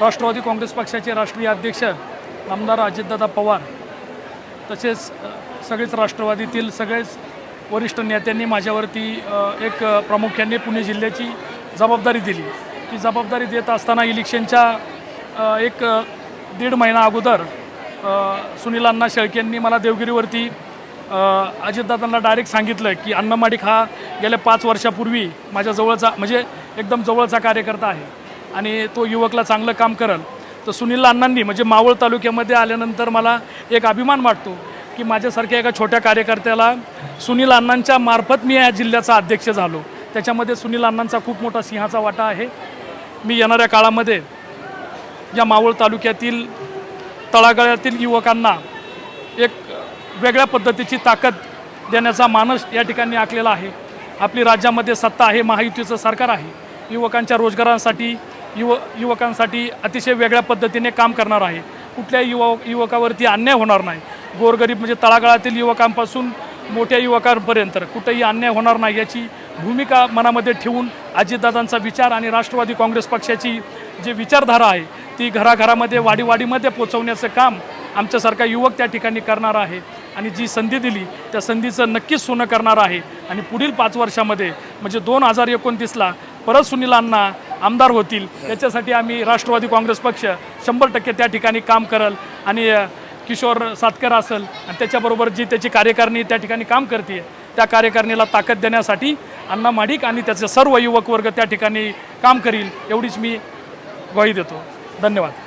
राष्ट्रवादी काँग्रेस पक्षाचे राष्ट्रीय अध्यक्ष आमदार अजितदादा पवार तसेच सगळेच राष्ट्रवादीतील सगळेच वरिष्ठ नेत्यांनी माझ्यावरती एक प्रामुख्याने पुणे जिल्ह्याची जबाबदारी दिली. ती जबाबदारी देत असताना इलेक्शनच्या एक दीड महिना अगोदर सुनील अण्णा शेळकेंनी मला देवगिरीवरती अजितदादांना डायरेक्ट सांगितलं की अण्णामाडिक हा गेल्या पाच वर्षापूर्वी माझ्या जवळचा म्हणजे एकदम जवळचा कार्यकर्ता आहे. आणि तो युवकला चांगलं काम करल. तर सुनील अण्णांनी म्हणजे मावळ तालुक्यामध्ये आल्यानंतर मला एक अभिमान वाटतो की माझ्यासारख्या एका छोट्या कार्यकर्त्याला सुनील अण्णांच्या मार्फत मी या जिल्ह्याचा अध्यक्ष झालो. त्याच्यामध्ये सुनील अण्णांचा खूप मोठा सिंहाचा वाटा आहे. मी येणाऱ्या काळामध्ये या मावळ तालुक्यातील तळागाळातील युवकांना एक वेगळ्या पद्धतीची ताकद देण्याचा मानस या ठिकाणी आखलेला आहे. आपली राज्यामध्ये सत्ता आहे महायुतीचं सरकार आहे. युवकांच्या रोजगारांसाठी युव युवकांसाठी अतिशय वेगळ्या पद्धतीने काम करणार आहे. कुठल्याही युवा युवकावरती अन्याय होणार नाही. गोरगरीब म्हणजे तळागाळातील युवकांपासून मोठ्या युवकांपर्यंत कुठेही अन्याय होणार नाही याची भूमिका मनामध्ये ठेवून अजितदादांचा विचार आणि राष्ट्रवादी काँग्रेस पक्षाची जी विचारधारा आहे ती घराघरामध्ये वाडीवाडीमध्ये पोचवण्याचं काम आमच्यासारखा युवक त्या ठिकाणी करणार आहे. आणि जी संधी दिली त्या संधीचं नक्कीच सोनं करणार आहे. आणि पुढील पाच वर्षामध्ये म्हणजे दोन हजार एकोणतीसला परत सुनीलांना आमदार होतील. याच्यासाठी आम्ही राष्ट्रवादी काँग्रेस पक्ष शंभर टक्के त्या ठिकाणी काम करल आणि किशोर सातकर असेल आणि त्याच्याबरोबर जी त्याची कार्यकारिणी त्या ठिकाणी काम करते त्या कार्यकारिणीला ताकद देण्यासाठी अण्णा माडिक आणि त्याचे सर्व युवक वर्ग त्या ठिकाणी काम करील एवढीच मी ग्वाही देतो. धन्यवाद.